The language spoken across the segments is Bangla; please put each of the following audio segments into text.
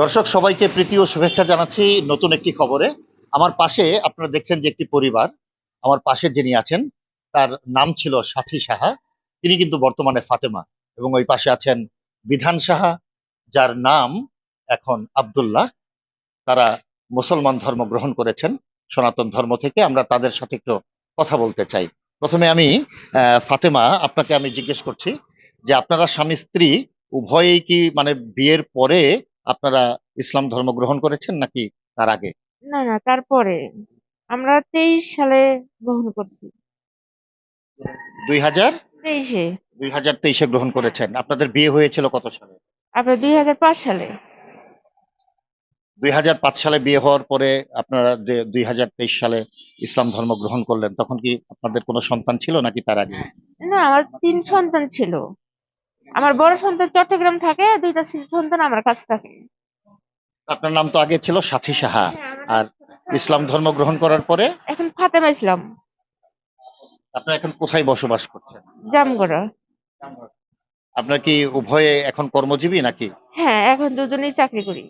দর্শক, সবাইকে প্রীতি ও শুভেচ্ছা জানাচ্ছি নতুন একটি খবরে। আমার পাশে আপনারা দেখছেন যে একটি পরিবার। আমার পাশে যিনি আছেন, তার নাম ছিল সাথী সাহা। তিনি কিন্তু বর্তমানে ফাতেমা এবং ওই পাশে আছেন বিধান সাহা, যার নাম এখন আব্দুল্লাহ। তারা মুসলমান ধর্ম গ্রহণ করেছেন, সনাতন ধর্ম থেকে। আমরা তাদের সাথে একটু কথা বলতে চাই। প্রথমে আমি ফাতেমা, আপনাকে আমি জিজ্ঞেস করছি যে আপনারা স্বামী স্ত্রী উভয়েই কি মানে বিয়ের পরে আপনারা ইসলাম ধর্ম গ্রহণ করেছেন নাকি তার আগে? না না তারপরে। আমরা তেইশ সালে গ্রহণ করছি। দুই হাজার? তেইশে। দুই হাজার তেইশে গ্রহণ করেছেন। আপনাদের বিয়ে হয়েছিল কত সালে? আপনার দুই হাজার পাঁচ সালে। দুই হাজার পাঁচ সালে বিয়ে হওয়ার পরে আপনারা দুই হাজার তেইশ সালে ইসলাম ধর্ম গ্রহণ করলেন তখন কি আপনাদের কোনো সন্তান ছিল নাকি তার আগে? না আমার তিন সন্তান ছিল। আমার বড় সন্তান চট্টগ্রাম থাকে দুইটা সন্তান আমার কাছে থাকে। আপনার নাম তো আগে ছিল সাথী সাহা আর ইসলাম ধর্ম গ্রহণ করার পরে? এখন ফাতেমা ইসলাম। আপনারা এখন কোথায় বসবাস করছেন? জামগড়া। আপনার কি উভয়ে এখন কর্মজীবী নাকি? হ্যাঁ এখন দুজনেই চাকরি করি।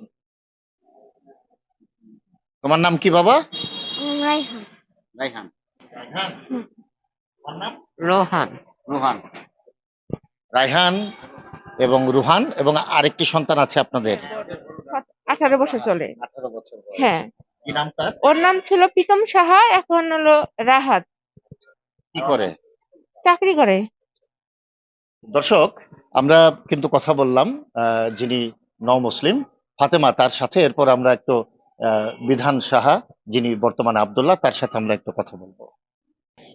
তোমার নাম কি বাবা? রাইহান রাইহান তোমার নাম? রোহান। রুহান। রাইহান এবং রুহান এবং আরেকটি সন্তান আছে আপনাদের। আঠারো বছর চলে। আঠারো বছর হ্যাঁ। কি নাম তার? ওর নাম ছিল প্রীতম সাহা এখন হলো রাহাত। কি করে? চাকরি করে। দর্শক আমরা কিন্তু কথা বললাম আহ, যিনি ন মুসলিম ফাতেমা তার সাথে এরপর আমরা একটু বিধান সাহা যিনি বর্তমানে আব্দুল্লাহ তার সাথে আমরা একটু কথা বলব।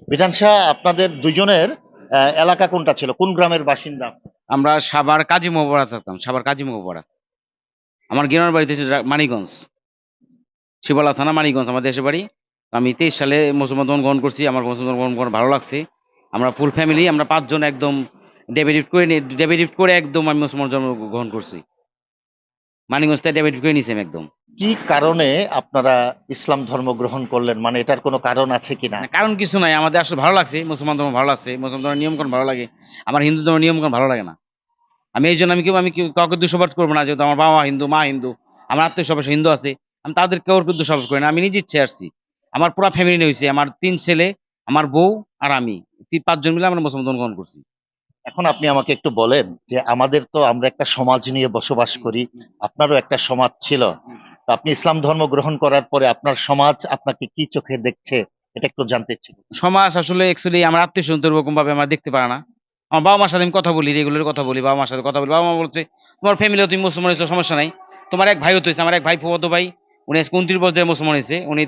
বিধান সাহা আপনাদের দুজনের এলাকা কোনটা ছিল? কোন গ্রামের বাসিন্দা? আমরা সাভার কাজী মোহবরা থাকতাম, সাভার কাজী মোহবরা আমার গ্রামের বাড়িতে হচ্ছে রা- মানিকগঞ্জ। শিবালা থানা, মানিকগঞ্জ, আমার দেশের বাড়ি। আমি তেইশ সালে মুসলমান গ্রহণ করছি, আমার মুসলমান গ্রহণ করে ভালো লাগছে। আমরা ফুল ফ্যামিলি আমরা পাঁচজন একদম ডেবিট করে ডেবিট করে একদম আমি মুসলমান ধর্ম গ্রহণ করছি। মানিকগঞ্জ থেকে ডেবিট করে নিয়েছি আমি একদম। কি কারণে আপনারা ইসলাম ধর্ম গ্রহণ করলেন? মানে এটার কোনো কারণ আছে কিনা? না, কারণ কিছু নাই। আমাদের আসলে ভালো লাগছে মুসলমান ধর্ম ভালো লাগছে। মুসলমান ধর্মের নিয়মকানুন ভালো লাগে। আমার হিন্দু ধর্মের নিয়মকানুন ভালো লাগে না। আমি এই জন্য আমি কেউ আমি কেউ- কাউকে দুঃসবাদ করব না যেহেতু আমার বাবা হিন্দু মা হিন্দু আমার আত্মীয় সবাই হিন্দু আছে। আমি তাদের কেউ দুঃসবাদ করি না। আমি নিজে ইচ্ছে আসছি। আমার পুরো ফ্যামিলি নিয়ে হয়েছে। আমার তিন ছেলে আমার বউ আর আমি। তিন পাঁচজন মিলে আমরা মুসলমান ধর্ম গ্রহণ করছি। এখন আপনি আমাকে একটু বলেন যে আমাদের তো আমরা একটা সমাজ নিয়ে বসবাস করি। আপনারও একটা সমাজ ছিল। আপনি ইসলাম ধর্ম গ্রহণ করার পরে আপনার সমাজ আপনাকে কি চোখে দেখছে, এটা একটু জানতে ইচ্ছুক সমাজ আসলে অ্যাকচুয়ালি আমার আত্মীয় স্বজন ওরকম ভাবে আমরা দেখতে পারে না। আমার বাবা মার সাথে আমি কথা বলি রেগুলার কথা বলি, বাবা মার সাথে কথা বলি। বাবা মা বলছে, তোমার ফ্যামিলি তুমি মুসলমান হয়েছো, সমস্যা নাই। তোমার এক ভাই হতে হয়েছে, আমার এক ভাই ফুয়াতো ভাই, উনি আজকে উনত্রিশ বছরের মুসলমান হয়েছে। উনি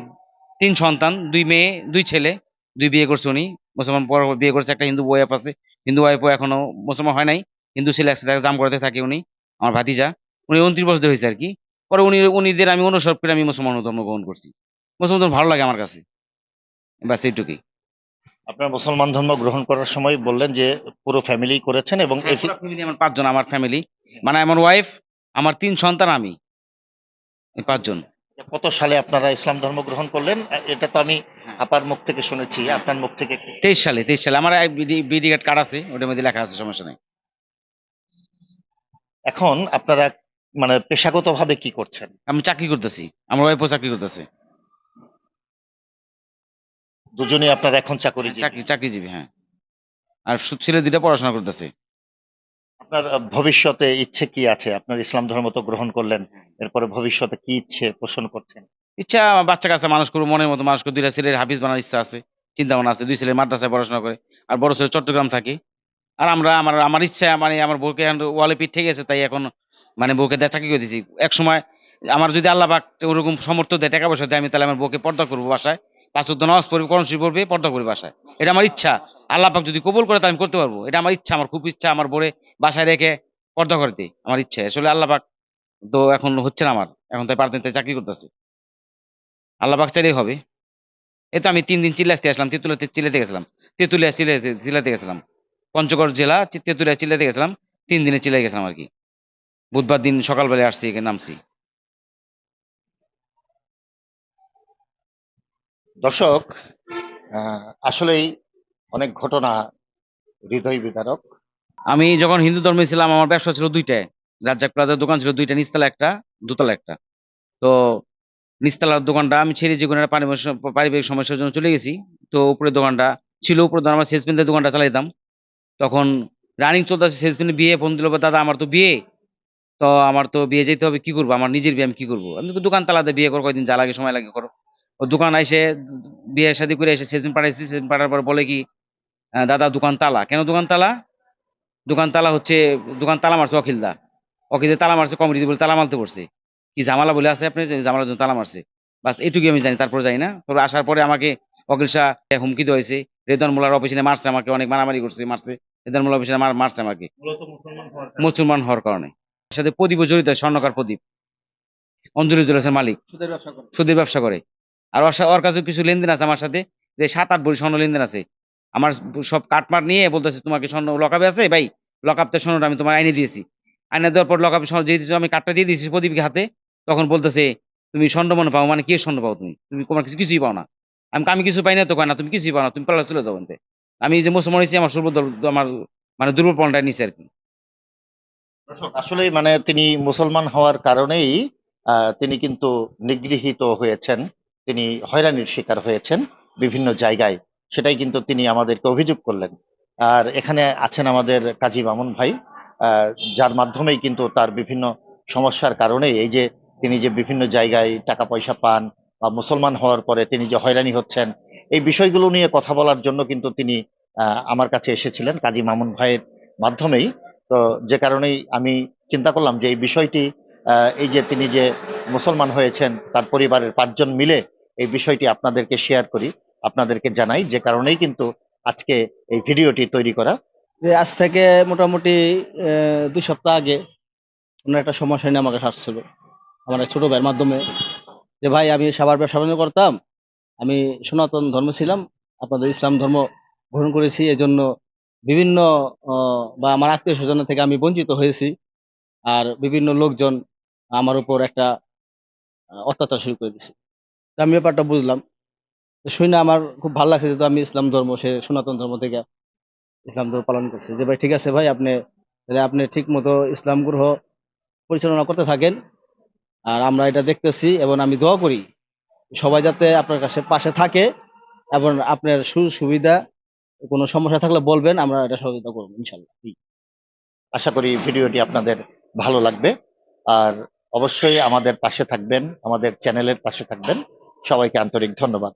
তিন সন্তান, দুই মেয়ে, দুই ছেলে, দুই বিয়ে করছে উনি। মুসলমান পর বিয়ে করছে, একটা হিন্দু ওয়াইফ আছে হিন্দু ওয়াইফও এখনও মুসলমান হয় নাই। হিন্দু ছেলে একসাথে জাম করতে থাকে উনি, আমার ভাতিজা। উনি উনত্রিশ বছর হয়েছে আর কি। পরে উনি উনিদের আমি অনুসরণ করে আমি মুসলমান ধর্ম গ্রহণ করছি মুসলমান ধর্ম ভালো লাগে আমার কাছে ব্যাস এইটুকুই আপনার মুসলমান ধর্ম গ্রহণ করার সময় বললেন যে পুরো ফ্যামিলি করেছেন এবং আমার পাঁচজন আমার ফ্যামিলি মানে আমার ওয়াইফ আমার তিন সন্তান আমি পাঁচজন কত সালে আপনারা ইসলাম ধর্ম গ্রহণ করলেন এটা তো আমি আপার মুখ থেকে শুনেছি আপনার মুখ থেকে তেইশ সালে তেইশ সালে আমার বিডি কার্ড কার্ড আছে ওটার মধ্যে লেখা আছে সমস্যা নেই এখন আপনারা মানে পেশাগত ভাবে কি করছেন? আমি চাকরি করতেছি। আমার ওয়াইফও চাকরি করতেছে। দুজনেই আপনার এখন চাকরি চাকরি চাকরিজীবী হ্যাঁ। আর ছেলে দুইটা পড়াশোনা করতেছে। আপনার ভবিষ্যতে ইচ্ছে কি আছে? আপনার ইসলাম ধর্ম তো গ্রহণ করলেন এরপরে ভবিষ্যতে কি ইচ্ছে পোষণ করছেন? ইচ্ছা আমার বাচ্চা কাছে মানুষ করব মনের মতো মানুষ করে দুইটা ছেলের হাফিজ বানার ইচ্ছা আছে চিন্তা ভাবনা আছে। দুই ছেলে মাদ্রাসায় পড়াশোনা করে আর বড় ছেলে চট্টগ্রাম থাকে। আর আমরা আমার আমার ইচ্ছা মানে আমার বউকে ওয়ালে পিঠ থেকে গেছে তাই এখন মানে বউকে দেয়, চাকরি করে দিয়েছি এক সময় আমার যদি আল্লাহ ওরকম সমর্থ দেয়, টাকা পয়সা দেয়, আমি তাহলে আমার বউকে পর্দা করব বাসায়। পাঁচ চোদ্দ নামাজ পড়বে করণশী পড়বে, পর্দা করবে বাসায়। এটা আমার ইচ্ছা। আল্লাহ পাক যদি কবুল করে, তাহলে আমি করতে পারব। এটা আমার ইচ্ছা, আমার খুব ইচ্ছা আমার বউরে বাসায় রেখে পর্দা করতে আমার ইচ্ছা। আসলে আল্লাহ পাক তো এখন হচ্ছে না আমার। এখন তাই পারতেন তাই চাকরি করতেছে। আল্লাহ পাক চাইলেই হবে। এই তো আমি তিন দিন চিল্লাতে আসলাম তেঁতুলাতে চিল্লাতে গেছিলাম। তেঁতুলিয়া চিল্লাতে চিল্লাতে গেছিলাম। পঞ্চগড় জেলা, তেঁতুলিয়া চিল্লাতে গেছিলাম। তিন দিনে চিল্লাই গেছিলাম আর কি। বুধবার দিন সকালবেলায় আসছি এখানে নামছি। দর্শক আসলেই অনেক ঘটনা হৃদয় বিদারক। আমি যখন হিন্দু ধর্মে ছিলাম আমার ব্যবসা ছিল দুইটায়। রাজ্জাক প্লাজার দোকান ছিল দুইটা নিচতলা একটা দোতলা একটা। তো নিচতলার দোকানটা আমি ছেড়ে যে কোনো পারিবারিক সমস্যার জন্য চলে গেছি। তো উপরের দোকানটা ছিল উপরে দোকান আমার সেলসম্যানদের দোকানটা চালাইতাম। তখন রানিং চলতেছে সেলসম্যানের বিয়ে ফোন দিল দাদা আমার তো বিয়ে। তো আমার তো বিয়ে যেতে হবে কি করব? আমার নিজের বিয়ে আমি কি করব? আমি তো দোকান তালাতে বিয়ে করো কয়দিন যা লাগে সময় লাগে করো। ও দোকান এসে বিয়ে শাদি করে এসে সেলসম্যান পাঠাইছি সেলসম্যান পাঠার পর বলে কি দাদা দোকান তালা কেন দোকান তালা দোকান তালা হচ্ছে দোকান তালা মারছে অখিলদা অখিলদা তালা মারছে কমিটি বলে তালা মারতে পড়ছে কি জামালা বলে আছে আপনি? জামালার জন্য তালা মারছে। বাস এটুকু আমি জানি তারপর যাই না। তবে আসার পরে আমাকে অখিল শাহ হুমকি দেওয়া হয়েছে রেদন মোল্লার অফিসে মারছে আমাকে অনেক মারামারি করছে মারছে। রেদন মোল্লার অফিসে মারছে আমাকে। মুসলমান হওয়ার কারণে। সাথে প্রদীপও জড়িত আছে, স্বর্ণকার প্রদীপ। অঞ্জলি জুয়েলার্সের মালিক। সুদের ব্যবসা করে। আর ওর কাছে কিছু লেনদেন আছে আমার সাথে যে সাত আট ভরি স্বর্ণ লেনদেন আছে। আমার সব কাটমাট নিয়ে বলতেছে তোমাকে স্বর্ণ লকাপে আছে? ভাই লকাপতে স্বর্ণটা আমি তোমার আইনে দিয়েছি। আইনে দেওয়ার পর লকাপে স্বর্ণ দিয়েছি আমি কাটটা দিয়ে দিয়েছি প্রদীপকে হাতে তখন বলতেছে তুমি স্বর্ণ মনে পাও? মানে কি স্বর্ণ পাও তুমি? তুমি তোমার কিছু কিছুই পাও না। আমি আমি কিছু পাই না তো কয় না তুমি কিছুই পাও না তুমি পালা চলে যাও আমি যে মুসলমান হয়েছি আমার সর্ব আমার মানে দুর্বল পণটা নিছে আর কি। আসলে মানে তিনি মুসলমান হওয়ার কারণেই তিনি কিন্তু নিগৃহীত হয়েছেন। তিনি হয়রানির শিকার হয়েছেন বিভিন্ন জায়গায়। সেটাই কিন্তু তিনি আমাদেরকে অভিযোগ করলেন। আর এখানে আছেন আমাদের কাজী মামুন ভাই যার মাধ্যমেই কিন্তু তার বিভিন্ন সমস্যার কারণে এই যে তিনি যে বিভিন্ন জায়গায় টাকা পয়সা পান বা মুসলমান হওয়ার পরে তিনি যে হয়রানি হচ্ছেন, এই বিষয়গুলো নিয়ে কথা বলার জন্য কিন্তু তিনি আমার কাছে এসেছিলেন কাজী মামুন ভাইয়ের মাধ্যমেই। তো যে কারণেই আমি চিন্তা করলাম যে এই বিষয়টি এই যে তিনি যে মুসলমান হয়েছেন, তার পরিবারের পাঁচজন মিলে এই বিষয়টি আপনাদেরকে শেয়ার করি, আপনাদেরকে জানাই, যে কারণেই কিন্তু আজকে এই ভিডিওটি তৈরি করা। আজ থেকে মোটামুটি দুই সপ্তাহ আগে ওনার একটা সমস্যা নিয়ে আমাকে আসছিল। আমার এক ছোট ভাইয়ের মাধ্যমে, যে ভাই আমি সাবার ব্যবসা বাণিজ্য করতাম, আমি সনাতন ধর্ম ছিলাম, আপনাদের ইসলাম ধর্ম গ্রহণ করেছি, এজন্য বিভিন্ন বা আমার আত্মীয় স্বজন থেকে আমি বঞ্চিত হয়েছি। আর বিভিন্ন লোকজন আমার উপর একটা অত্যাচার শুরু করে দিছে আমি ব্যাপারটা বুঝলাম। শুনে আমার খুব ভালো লাগছে যেহেতু আমি ইসলাম ধর্ম, সে সনাতন ধর্ম থেকে ইসলাম ধর্ম পালন করছে। যে ভাই ঠিক আছে ভাই, আপনি, তাহলে আপনি ঠিক মতো ইসলাম গ্রহ পরিচালনা করতে থাকেন। আর আমরা এটা দেখতেছি এবং আমি দোয়া করি সবাই যাতে আপনার কাছে পাশে থাকে এবং আপনার সুযোগ সুবিধা কোনো সমস্যা থাকলে বলবেন, আমরা এটা সহযোগিতা করব, ইনশাল্লাহ। আশা করি ভিডিওটি আপনাদের ভালো লাগবে। আর অবশ্যই আমাদের পাশে থাকবেন, আমাদের চ্যানেলের পাশে থাকবেন। সবাইকে আন্তরিক ধন্যবাদ।